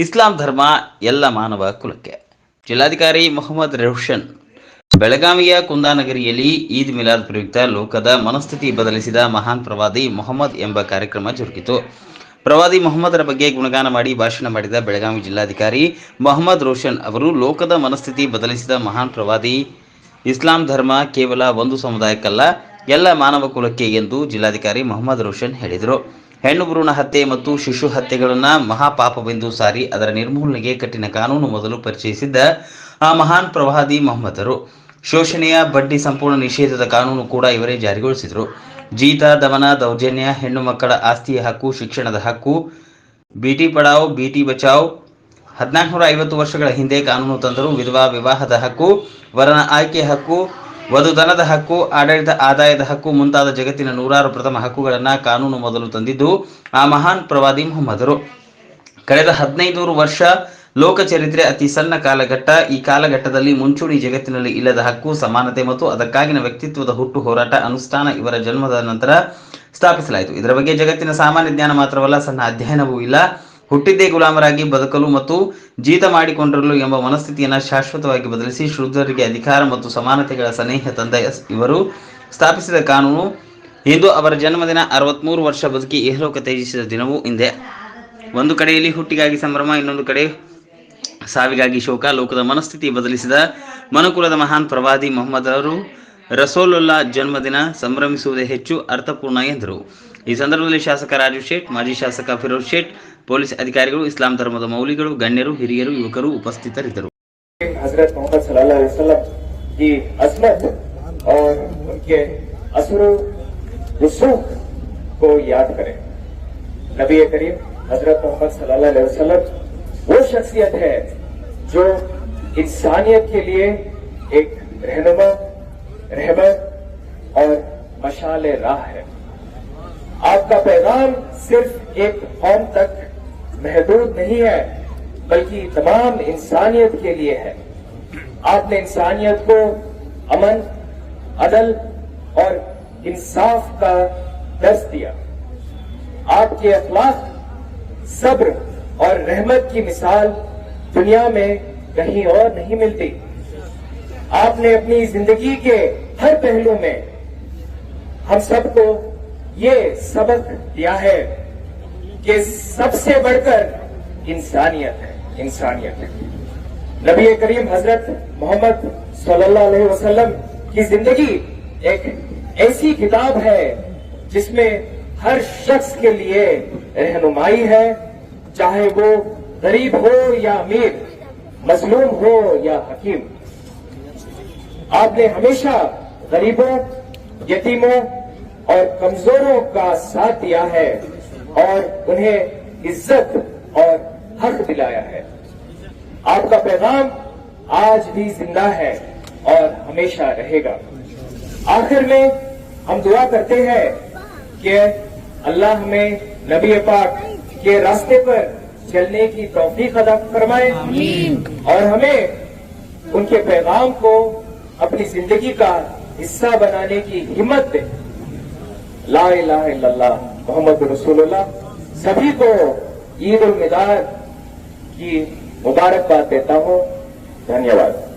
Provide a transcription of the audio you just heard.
ಇಸ್ಲಾಂ ಧರ್ಮ ಎಲ್ಲ ಮಾನವ ಕುಲಕ್ಕೆ. ಜಿಲ್ಲಾಧಿಕಾರಿ ಮೊಹಮ್ಮದ್ ರೋಷನ್ ಬೆಳಗಾವಿಯ ಕುಂದಾನಗರಿಯಲ್ಲಿ ಈದ್ ಮಿಲಾದ್ ಪ್ರಯುಕ್ತ ಲೋಕದ ಮನಸ್ಥಿತಿ ಬದಲಿಸಿದ ಮಹಾನ್ ಪ್ರವಾದಿ ಮೊಹಮ್ಮದ್ ಎಂಬ ಕಾರ್ಯಕ್ರಮ ಜರುಗಿತು. ಪ್ರವಾದಿ ಮೊಹಮ್ಮದರ ಬಗ್ಗೆ ಗುಣಗಾನ ಮಾಡಿ ಭಾಷಣ ಮಾಡಿದ ಬೆಳಗಾವಿ ಜಿಲ್ಲಾಧಿಕಾರಿ ಮೊಹಮ್ಮದ್ ರೋಷನ್ ಅವರು ಲೋಕದ ಮನಸ್ಥಿತಿ ಬದಲಿಸಿದ ಮಹಾನ್ ಪ್ರವಾದಿ, ಇಸ್ಲಾಂ ಧರ್ಮ ಕೇವಲ ಒಂದು ಸಮುದಾಯಕ್ಕಲ್ಲ, ಎಲ್ಲ ಮಾನವ ಕುಲಕ್ಕೆ ಎಂದು ಜಿಲ್ಲಾಧಿಕಾರಿ ಮೊಹಮ್ಮದ್ ರೋಷನ್ ಹೇಳಿದರು. ಹೆಣ್ಣು ಭ್ರೂಣ ಹತ್ಯೆ ಮತ್ತು ಶಿಶು ಹತ್ಯೆಗಳನ್ನು ಮಹಾಪಾಪವೆಂದು ಸಾರಿ ಅದರ ನಿರ್ಮೂಲನೆಗೆ ಕಠಿಣ ಕಾನೂನು ಮೊದಲು ಪರಿಚಯಿಸಿದ್ದ ಆ ಮಹಾನ್ ಪ್ರವಾದಿ ಮೊಹಮ್ಮದರು. ಶೋಷಣೆಯ ಬಡ್ಡಿ ಸಂಪೂರ್ಣ ನಿಷೇಧದ ಕಾನೂನು ಕೂಡ ಇವರೇ ಜಾರಿಗೊಳಿಸಿದರು. ಜೀತ, ದಮನ, ದೌರ್ಜನ್ಯ, ಹೆಣ್ಣು ಮಕ್ಕಳ ಆಸ್ತಿಯ ಹಕ್ಕು, ಶಿಕ್ಷಣದ ಹಕ್ಕು, ಬಿಟಿ ಪಡಾವ್, ಬಿಟಿ ಬಚಾವ್, ಹದಿನಾಲ್ಕುನೂರ ಐವತ್ತು ವರ್ಷಗಳ ಹಿಂದೆ ಕಾನೂನು ತಂದರು ವಿಧವಾ ವಿವಾಹದ ಹಕ್ಕು, ವರನ ಆಯ್ಕೆ ಹಕ್ಕು ವಧುಧನದ ಹಕ್ಕು, ಆಡಳಿತ ಆದಾಯದ ಹಕ್ಕು ಮುಂತಾದ ಜಗತ್ತಿನ ನೂರಾರು ಪ್ರಥಮ ಹಕ್ಕುಗಳನ್ನು ಕಾನೂನು ಮೊದಲು ತಂದಿದ್ದು ಆ ಮಹಾನ್ ಪ್ರವಾದಿ ಮೊಹಮ್ಮದರು. ಕಳೆದ ಹದಿನೈದು ವರ್ಷ ಲೋಕ ಚರಿತ್ರೆ ಅತಿ ಸಣ್ಣ ಕಾಲಘಟ್ಟ. ಈ ಕಾಲಘಟ್ಟದಲ್ಲಿ ಮುಂಚೂಣಿ ಜಗತ್ತಿನಲ್ಲಿ ಇಲ್ಲದ ಹಕ್ಕು, ಸಮಾನತೆ ಮತ್ತು ಅದಕ್ಕಾಗಿನ ವ್ಯಕ್ತಿತ್ವದ ಹುಟ್ಟು ಹೋರಾಟ ಅನುಷ್ಠಾನ ಇವರ ಜನ್ಮದ ನಂತರ ಸ್ಥಾಪಿಸಲಾಯಿತು. ಇದರ ಬಗ್ಗೆ ಜಗತ್ತಿನ ಸಾಮಾನ್ಯ ಜ್ಞಾನ ಮಾತ್ರವಲ್ಲ, ಸಣ್ಣ ಅಧ್ಯಯನವೂ ಇಲ್ಲ. ಹುಟ್ಟಿದ್ದೇ ಗುಲಾಮರಾಗಿ ಬದುಕಲು ಮತ್ತು ಜೀತ ಮಾಡಿಕೊಂಡಿರಲು ಎಂಬ ಮನಸ್ಥಿತಿಯನ್ನು ಶಾಶ್ವತವಾಗಿ ಬದಲಿಸಿ ಶೂದ್ರರಿಗೆ ಅಧಿಕಾರ ಮತ್ತು ಸಮಾನತೆಗಳ ಸನೇಹ ತಂದ ಇವರು ಸ್ಥಾಪಿಸಿದ ಕಾನೂನು. ಇಂದು ಅವರ ಜನ್ಮದಿನ ಅರವತ್ಮೂರು ವರ್ಷ ಬದುಕಿ ಇಹಲೋಕ ತ್ಯಜಿಸಿದ ದಿನವೂ ಹಿಂದೆ. ಒಂದು ಕಡೆಯಲ್ಲಿ ಹುಟ್ಟಿಗಾಗಿ ಸಂಭ್ರಮ, ಇನ್ನೊಂದು ಕಡೆ ಸಾವಿಗಾಗಿ ಶೋಕ, ಲೋಕದ ಮನಸ್ಥಿತಿ ಬದಲಿಸಿದ ಮನುಕುಲದ ಮಹಾನ್ ಪ್ರವಾದಿ ಮೊಹಮ್ಮದರು ರಸೋಲುಲ್ಲಾ ಜನ್ಮದಿನ ಸಂಭ್ರಮಿಸುವುದೇ ಹೆಚ್ಚು ಅರ್ಥಪೂರ್ಣ ಎಂದರು ಈ ಸಂದರ್ಭದಲ್ಲಿ ಶಾಸಕ ರಾಜು ಶೇಟ್ ಮಾಜಿ ಶಾಸಕ ಫಿರೋಜ್ ಶೇಟ್ ಪೊಲೀಸ್ ಅಧಿಕಾರಿಗಳು ಇಸ್ಲಾಂ ಧರ್ಮದ ಮೌಲಿಗಳು ಗಣ್ಯರು ಹಿರಿಯರು ಯುವಕರು ಉಪಸ್ಥಿತರಿದ್ದರು हजरत मोहम्मद सल्लल्लाहु अलैहि वसल्लम की अजमत और उनके असर रसूख को याद करें नबी رہبر اور مشال راہ ہے۔ آپ کا پیغام صرف ایک قوم تک محدود نہیں ہے، بلکہ تمام انسانیت کے لیے ہے۔ آپ نے انسانیت کو امن، عدل اور انصاف کا درس دیا۔ آپ کے اخلاق، صبر اور رحمت کی مثال دنیا میں کہیں اور نہیں ملتی۔ آپ نے اپنی زندگی کے ہر پہلو میں ہم سب کو یہ سبق دیا ہے کہ سب سے بڑھ کر انسانیت ہے انسانیت ہے۔ نبی کریم حضرت محمد صلی اللہ علیہ وسلم کی زندگی ایک ایسی کتاب ہے جس میں ہر شخص کے لیے رہنمائی ہے، چاہے وہ غریب ہو یا امیر، مظلوم ہو یا حکیم۔ آپ نے ہمیشہ غریبوں یتیموں اور کمزوروں کا ساتھ دیا ہے اور انہیں عزت اور حق دلایا ہے۔ آپ کا پیغام آج بھی زندہ ہے اور ہمیشہ رہے گا۔ آخر میں ہم دعا کرتے ہیں کہ اللہ ہمیں نبی پاک کے راستے پر چلنے کی توفیق ادا فرمائے اور ہمیں ان کے پیغام کو اپنی زندگی کا حصہ بنانے کی ہمت دیں لا الہ الا اللہ محمد رسول اللہ۔ سبھی کو عید المدار کی مبارکباد دیتا ہوں۔ دھنیہ واد۔